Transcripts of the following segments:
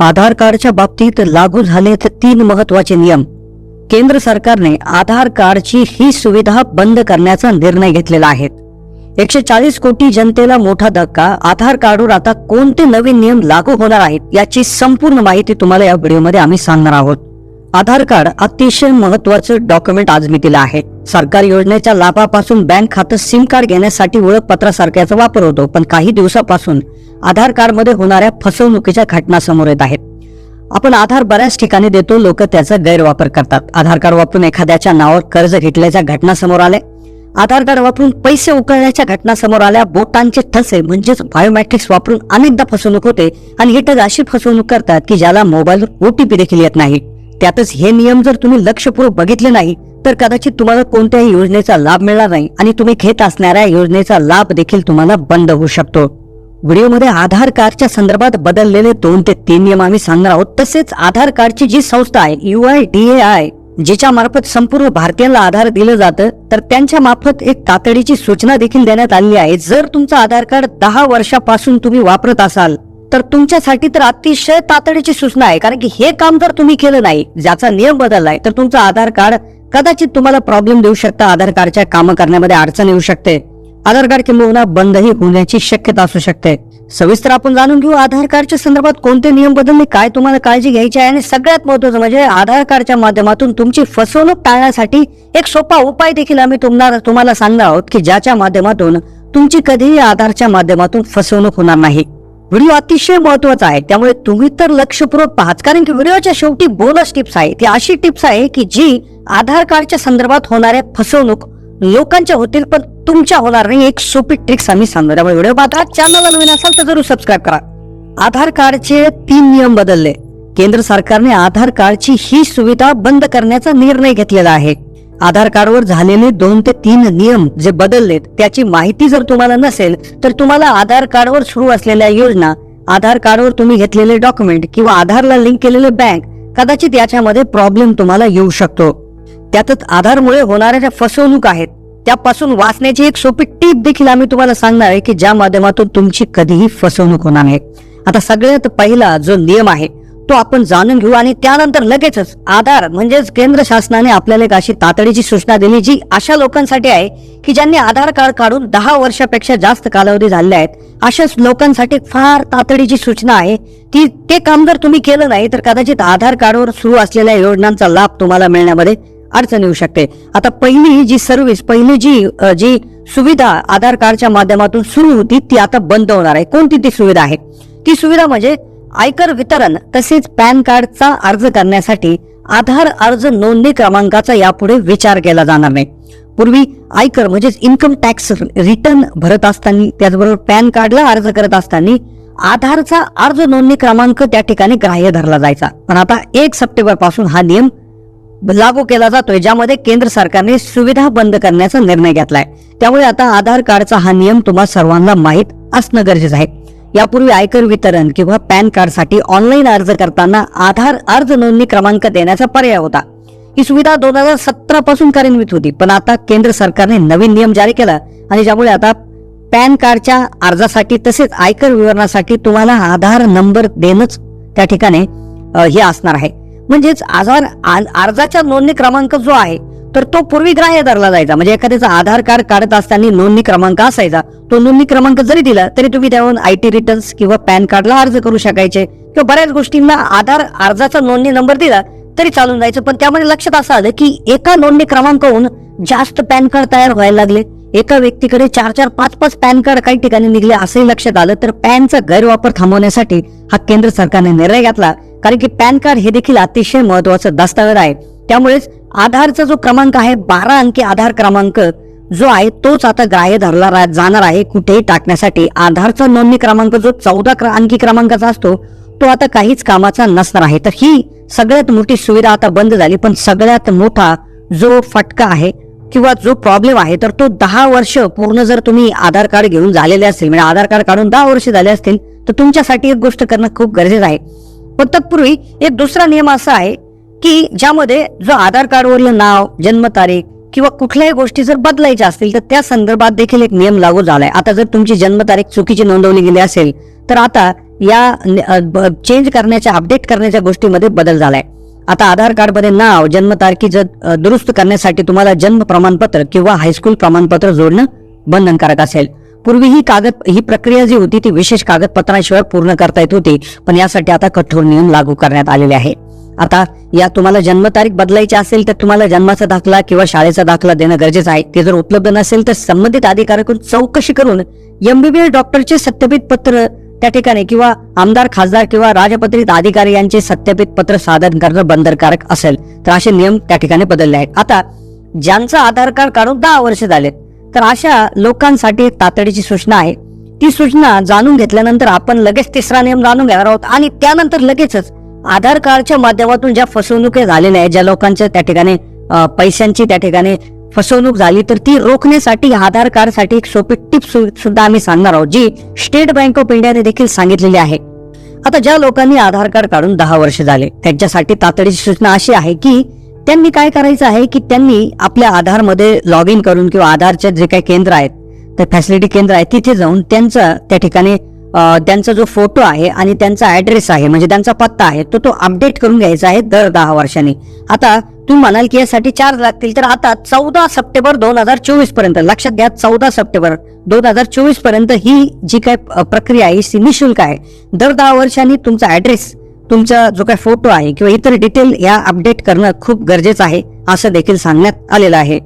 आधार कार्डच्या बाबतीत लागू झालेत तीन महत्त्वाचे नियम. केंद्र सरकारने आधार कार्डची ही सुविधा बंद करण्याचा निर्णय घेतलेला आहे. एकशे चाळीस कोटी जनतेला मोठा धक्का आधार कार्डवर आता कोणते नवीन नियम लागू होणार आहेत याची संपूर्ण माहिती तुम्हाला या व्हिडिओमध्ये आम्ही सांगणार आहोत. आधार कार्ड अतिशय महत्वाचं डॉक्युमेंट आज मी दिलं आहे. सरकारी योजनेच्या लाभापासून बँक खातं सिम कार्ड घेण्यासाठी ओळखपत्रासारख्याचा वापर होतो पण काही दिवसापासून आधार कार्डमध्ये होणाऱ्या फसवणुकीच्या घटना समोर येत आहेत. आपण आधार बऱ्याच ठिकाणी देतो लोक त्याचा गैरवापर करतात. आधार कार्ड वापरून एखाद्याच्या नावावर कर्ज घेतल्याच्या घटना समोर आल्या आधार कार्ड वापरून पैसे उकळण्याच्या घटना समोर आल्या. बोटांचे ठसे म्हणजेच बायोमॅट्रिक्स वापरून अनेकदा फसवणूक होते आणि हे टग अशी फसवणूक करतात की ज्याला मोबाईलवर ओटीपी देखील येत नाही. त्यातच हे नियम जर तुम्ही लक्षपूर्वक बघितले नाही तर कदाचित तुम्हाला कोणत्याही योजनेचा लाभ मिळणार नाही आणि तुम्ही घेत असणाऱ्या योजनेचा लाभ देखील तुम्हाला बंद होऊ शकतो. व्हिडिओमध्ये आधार कार्डच्या संदर्भात बदललेले दोन ते तीन नियम आम्ही सांगणार आहोत. तसेच आधार कार्डची जी संस्था आहे U I D A I जिच्या मार्फत संपूर्ण भारतीयांना आधार दिलं जातं तर त्यांच्या मार्फत एक तातडीची सूचना देखील देण्यात आली आहे. जर तुमचं आधार कार्ड दहा वर्षापासून तुम्ही वापरत असाल तर तुमच्यासाठी तर अतिशय तातडीची सूचना आहे. कारण की हे काम जर तुम्ही केलं नाही ज्याचा नियम बदललाय तर तुमचं आधार कार्ड कदाचित तुम्हाला प्रॉब्लेम देऊ शकता. आधार कार्डच्या कामं करण्यामध्ये अडचण येऊ शकते. आधार कार्ड किंबहुना बंदही होण्याची शक्यता असू शकते. सविस्तर आपण जाणून घेऊ आधार कार्डच्या संदर्भात कोणते नियम बदलणे काय तुम्हाला काळजी घ्यायची आहे? आणि सगळ्यात महत्वाचं म्हणजे आधार कार्डच्या माध्यमातून तुमची फसवणूक टाळण्यासाठी एक सोपा उपाय देखील आम्ही तुम्हाला तुम्हाला सांगणार आहोत की ज्याच्या माध्यमातून तुमची कधीही आधारच्या माध्यमातून फसवणूक होणार नाही. व्हिडिओ अतिशय महत्त्वाचा आहे. त्यामुळे तुम्ही तर लक्षपूर्वक पाहाच कारण की व्हिडिओच्या शेवटी बोनस टिप्स आहे ती अशी टिप्स आहे की जी आधार कार्डच्या संदर्भात होणाऱ्या फसवणूक लोकांच्या होतील पण तुमच्या होणार नाही एक सोपी ट्रिक्स आम्ही सांगतो त्यामुळे व्हिडिओ पाहता चॅनलला नवीन असाल तर जरूर सबस्क्राईब करा. आधार कार्डचे तीन नियम बदलले. केंद्र सरकारने आधार कार्डची ही सुविधा बंद करण्याचा निर्णय घेतलेला आहे. आधार कार्डवर झालेले दोन ते तीन नियम जे बदललेत त्याची माहिती जर तुम्हाला नसेल तर तुम्हाला आधार कार्डवर सुरू असलेल्या योजना आधार कार्डवर तुम्ही घेतलेले डॉक्युमेंट किंवा आधारला लिंक केलेले बँक कदाचित याच्यामध्ये प्रॉब्लेम तुम्हाला येऊ शकतो. त्यातच आधारमुळे होणाऱ्या ज्या फसवणूक आहेत त्यापासून वाचण्याची एक सोपी टीप देखील आम्ही तुम्हाला सांगणार आहे की ज्या माध्यमातून तुमची कधीही फसवणूक होणार नाही. आता सगळ्यात पहिला जो नियम आहे तो आपण जाणून घेऊ आणि त्यानंतर लगेचच आधार म्हणजेच केंद्र शासनाने आपल्याला एक अशी तातडीची सूचना दिली जी अशा लोकांसाठी आहे की ज्यांनी आधार कार्ड काढून दहा वर्षापेक्षा जास्त कालावधी झालेल्या आहेत अशा लोकांसाठी फार तातडीची सूचना आहे. ती ते काम जर तुम्ही केलं नाही तर कदाचित आधार कार्डवर सुरू असलेल्या योजनांचा लाभ तुम्हाला मिळण्यामध्ये अडचण येऊ शकते. आता पहिली जी सर्व्हिस पहिली जी जी सुविधा आधार कार्डच्या माध्यमातून सुरू होती ती आता बंद होणार आहे. कोणती ती सुविधा आहे? ती सुविधा म्हणजे आयकर वितरण तसेच पॅन कार्डचा अर्ज करण्यासाठी आधार अर्ज नोंदणी क्रमांकाचा यापुढे विचार केला जाणार नाही. पूर्वी आयकर म्हणजेच इन्कम टॅक्स रिटर्न भरत असताना त्याचबरोबर पॅन कार्डला अर्ज करत असताना आधारचा अर्ज नोंदणी क्रमांक त्या ठिकाणी ग्राह्य धरला जायचा. पण आता एक सप्टेंबरपासून हा नियम लागू केला जातोय ज्यामध्ये केंद्र सरकारने सुविधा बंद करण्याचा निर्णय घेतलाय. त्यामुळे आता आधार कार्डचा हा नियम तुम्हा सर्वांना माहीत असणं गरजेचं आहे. यापूर्वी आयकर वितरण किंवा पॅन कार्डसाठी ऑनलाईन अर्ज करताना आधार अर्ज नोंदणी क्रमांक देण्याचा पर्याय होता. ही सुविधा दोन हजार सतरा पासून कार्यान्वित होती पण आता केंद्र सरकारने नवीन नियम जारी केला आणि ज्यामुळे आता पॅन कार्डच्या अर्जासाठी तसेच आयकर विवरणासाठी तुम्हाला आधार नंबर देणंच त्या ठिकाणी हे असणार आहे. म्हणजेच आधार अर्जाच्या अर्जाचा नोंदणी क्रमांक जो आहे तर तो पूर्वी ग्राह्य धरला जायचा. म्हणजे एखाद्याचा आधार कार्ड काढत असताना नोंदणी क्रमांक असायचा. तो नोंदणी क्रमांक जरी दिला तरी तुम्ही त्यावरून आय टी रिटर्न्स किंवा पॅन कार्डला अर्ज करू शकायचे. किंवा बऱ्याच गोष्टींना आधार अर्जाचा नोंदणी नंबर दिला तरी चालून जायचं. पण त्यामध्ये लक्षात असं आलं की एका नोंदणी क्रमांकाहून जास्त पॅन कार्ड तयार व्हायला लागले. एका व्यक्तीकडे चार चार पाच पाच पॅन कार्ड काही ठिकाणी निघले असंही लक्षात आलं तर पॅनचा गैरवापर थांबवण्यासाठी हा केंद्र सरकारने निर्णय घेतला. कारण की पॅन कार्ड हे देखील अतिशय महत्वाचं दस्तावेज आहे. त्यामुळेच आधारचा जो क्रमांक आहे बारा अंकी आधार क्रमांक जो आहे तोच आता ग्राह्य धरला जाणार आहे कुठेही टाकण्यासाठी. आधारचा नोंदणी क्रमांक जो चौदा क्र- अंकी क्रमांकाचा असतो तो आता काहीच कामाचा नसणार आहे. तर ही सगळ्यात मोठी सुविधा आता बंद झाली पण सगळ्यात मोठा जो फटका आहे किंवा जो प्रॉब्लेम आहे तर तो दहा वर्ष पूर्ण जर तुम्ही आधार कार्ड घेऊन झालेले असतील म्हणजे आधार कार्ड काढून दहा वर्ष झाले असतील तर तुमच्यासाठी एक गोष्ट करणं खूप गरजेचं आहे. पण तत्पूर्वी एक दुसरा नियम असा आहे की ज्यामध्ये जो आधार कार्डवरील नाव जन्मतारीख किंवा कुठल्याही गोष्टी जर बदलायच्या असतील तर त्या संदर्भात देखील एक नियम लागू झालाय. आता जर तुमची जन्मतारीख चुकीची नोंदवली गेली असेल तर आता या चेंज करण्याच्या अपडेट करण्याच्या गोष्टीमध्ये बदल झालाय. आता आधार कार्डमध्ये नाव जन्मतारखीचं दुरुस्त करण्यासाठी तुम्हाला जन्म प्रमाणपत्र किंवा हायस्कूल प्रमाणपत्र जोडणं बंधनकारक असेल. पूर्वी ही कागद ही प्रक्रिया जी होती ती विशेष कागदपत्रांशिवाय पूर्ण करता येत होती पण यासाठी आता कठोर नियम लागू करण्यात आलेले आहे. आता या तुम्हाला जन्मतारीख बदलायची असेल तर तुम्हाला जन्माचा दाखला किंवा शाळेचा दाखला देणं गरजेचं आहे. ते जर उपलब्ध नसेल तर संबंधित अधिकाऱ्याकडून चौकशी करून एमबीबीएस डॉक्टरचे सत्यपित पत्र त्या ठिकाणी किंवा आमदार खासदार किंवा राजपत्रित अधिकारी यांचे सत्यापित पत्र सादर करणं बंधनकारक असेल तर असे नियम त्या ठिकाणी बदलले आहेत. आता ज्यांचं आधार कार्ड काढून दहा वर्ष झाले तर अशा लोकांसाठी एक तातडीची सूचना आहे. ती सूचना जाणून घेतल्यानंतर आपण लगेच तिसरा नियम जाणून घेणार आहोत आणि त्यानंतर लगेचच आधार कार्डच्या माध्यमातून ज्या फसवणुकी झालेल्या आहेत ज्या लोकांच्या त्या ठिकाणी पैशांची त्या ठिकाणी फसवणूक झाली तर ती रोखण्यासाठी आधार कार्डसाठी एक सोपी टिप सुद्धा आम्ही सांगणार आहोत जी स्टेट बँक ऑफ इंडियाने देखील सांगितलेली आहे. आता ज्या लोकांनी आधार कार्ड काढून दहा वर्ष झाले त्यांच्यासाठी तातडीची सूचना अशी आहे की त्यांनी काय करायचं आहे की त्यांनी आपल्या आधारमध्ये लॉग इन करून किंवा आधारचे जे काही केंद्र आहेत तर फॅसिलिटी केंद्र आहे तिथे जाऊन त्यांचा त्या ठिकाणी त्यांचा जो फोटो आहे आणि त्यांचा ऍड्रेस आहे म्हणजे त्यांचा पत्ता आहे तो तो अपडेट करून घ्यायचा आहे दर दहा वर्षांनी. आता तुम्ही म्हणाल की यासाठी चार्ज लागतील तर आता चौदा सप्टेंबर दोन हजार चोवीसपर्यंत लक्षात घ्या चौदा सप्टेंबर दोन हजार चोवीसपर्यंत ही जी काय प्रक्रिया आहे ती निशुल्क आहे. दर दहा वर्षांनी तुमचा ऍड्रेस तुमचा जो काही फोटो आहे किंवा इतर डिटेल या अपडेट करणं खूप गरजेचं आहे असं देखील सांगण्यात आलेलं आहे.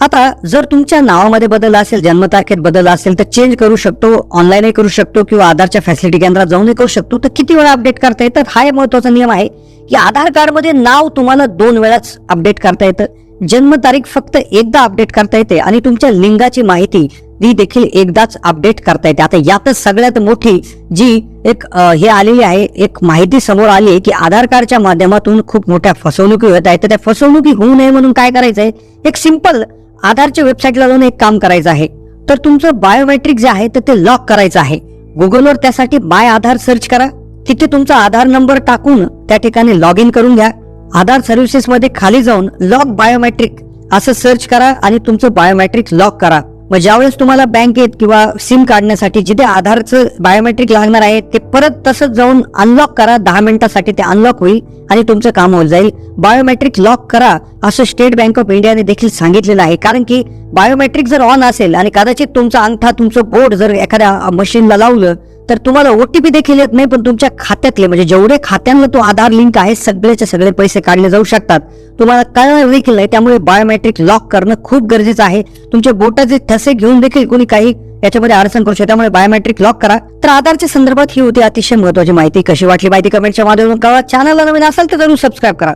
आता जर तुमच्या नावामध्ये बदल असेल जन्मतारखेत बदल असेल तर चेंज करू शकतो ऑनलाईनही करू शकतो किंवा आधारच्या फॅसिलिटी केंद्रात जाऊनही करू शकतो तर किती वेळा अपडेट करता येतं? हा एक महत्त्वाचा नियम आहे की आधार कार्डमध्ये नाव तुम्हाला दोन वेळाच अपडेट करता येतं. जन्मतारीख फक्त एकदा अपडेट करता येते आणि तुमच्या लिंगाची माहिती ती देखील एकदाच अपडेट करता येते. आता यातच सगळ्यात मोठी जी एक हे आलेली आहे एक माहिती समोर आली आहे की आधार कार्डच्या माध्यमातून खूप मोठ्या फसवणुकी होत आहेत. तर त्या फसवणुकी होऊ नये म्हणून काय करायचं आहे एक सिंपल आधारच्या वेबसाईटला जाऊन एक काम करायचं आहे. तर तुमचं बायोमेट्रिक जे आहे तर ते लॉक करायचं आहे. गुगलवर त्यासाठी बाय आधार सर्च करा. तिथे तुमचा आधार नंबर टाकून त्या ठिकाणी लॉग इन करून घ्या. आधार सर्व्हिसेस मध्ये खाली जाऊन लॉक बायोमेट्रिक असं सर्च करा आणि तुमचं बायोमेट्रिक लॉक करा. मग ज्यावेळेस तुम्हाला बँकेत किंवा सिम काढण्यासाठी जिथे आधारचं बायोमेट्रिक लागणार आहे ते परत तसंच जाऊन अनलॉक करा. दहा मिनिटासाठी ते अनलॉक होईल आणि तुमचं काम होऊन जाईल. बायोमेट्रिक लॉक करा असं स्टेट बँक ऑफ इंडियाने देखील सांगितलेलं आहे. कारण की बायोमेट्रिक जर ऑन असेल आणि कदाचित तुमचा अंगठा तुमचं बोट जर एखाद्या मशीनला लावलं तर तुम्हाला ओटीपी देखील येत नाही पण तुमच्या खात्यातले म्हणजे जेवढे खात्यांना तो आधार लिंक आहे सगळेचे सगळे पैसे काढले जाऊ शकतात. तुम्हाला कळणार देखील नाही त्यामुळे बायोमेट्रिक लॉक करणं खूप गरजेचं आहे. तुमच्या बोटाचे ठसे घेऊन देखील कोणी काही याच्यामध्ये अडचण करू शकते त्यामुळे बायोमेट्रिक लॉक करा. तर आधारच्या संदर्भात ही होती अतिशय महत्वाची माहिती. कशी वाटली माहिती कमेंटच्या माध्यमातून कळवा. चॅनलला नवीन असेल तर जरूर सबस्क्राईब करा.